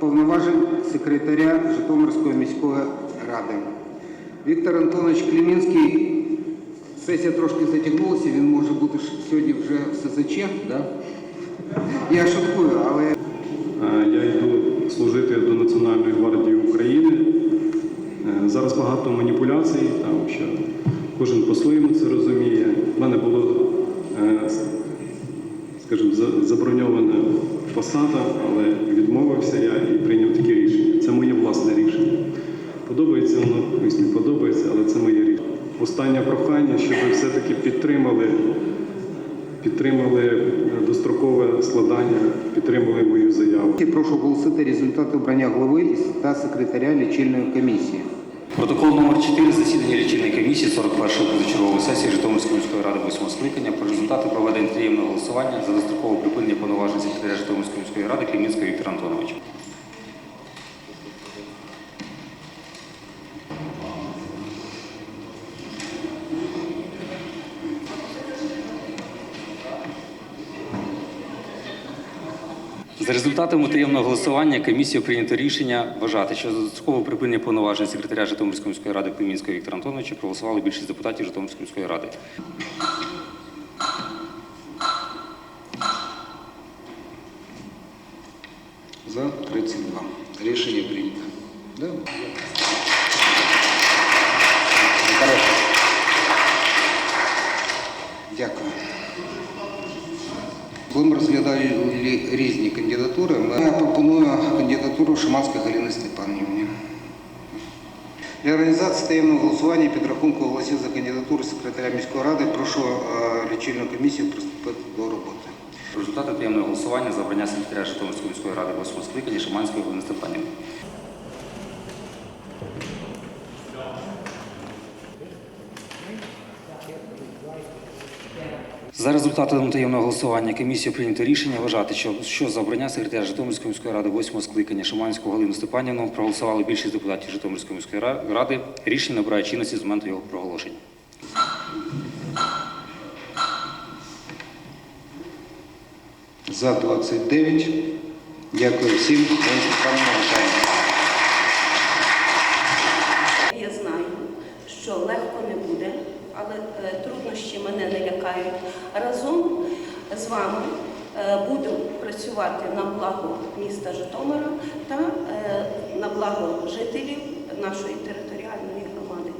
повноважень секретаря Житомирської міської ради. Віктор Антонович Клімінський, сесія трошки затягнулася, він може бути сьогодні вже в СЗЧ, да? Я шуткую, але Е, Я йду служити до Національної гвардії України. Е, Зараз багато маніпуляцій, там що кожен по-своєму це розуміє. У мене було, е, скажімо, за- заброньована посада, але відмовився я і прийняв таке рішення. Це моє власне рішення. Подобається воно, не подобається, але це моє рішення. Останнє прохання, щоб ви все-таки підтримали підтримали е, дострокове складання, підтримали мою заяву. прошу оголосити результати обрання голови та секретаря лічильної комісії. Протокол номер 4 засідання лічильної комісії 41-ї позачергової сесії Житомирської міської ради 8 скликання про результати проведення таємного голосування за дострокове припинення повноважень секретаря Житомирської міської ради Клімінського Віктора Антоновича. За результатами таємного голосування комісією прийнято рішення вважати, що за дострокове припинення повноважень секретаря Житомирської міської ради Климінського Віктора Антоновича проголосували більшість депутатів Житомирської міської ради. За 32. Рішення прийнято. Да? Дякую. Ми розглядали різні кандидатури, я пропоную кандидатуру Шиманської Галини Степанівни. Для організації таємного голосування підрахунку голосів за кандидатуру секретаря міської ради прошу е, лічильну комісію приступити до роботи. Результати таємного голосування за обрання секретаря Житомирської міської ради 8 скликання Шиманської Галини Степанівни. За результатами таємного голосування комісією прийнято рішення вважати, що, що за обрання секретаря Житомирської міської ради 8 скликання Шиманського Галину Степанівну проголосували більшість депутатів Житомирської міської ра- ради. Рішення набирає чинності з моменту його проголошення. За 29. Дякую всім. Я знаю, що легко не буде, але е, труднощі мене не лякають. Разом з вами е, буду працювати на благо міста Житомира та е, на благо жителів нашої територіальної громади.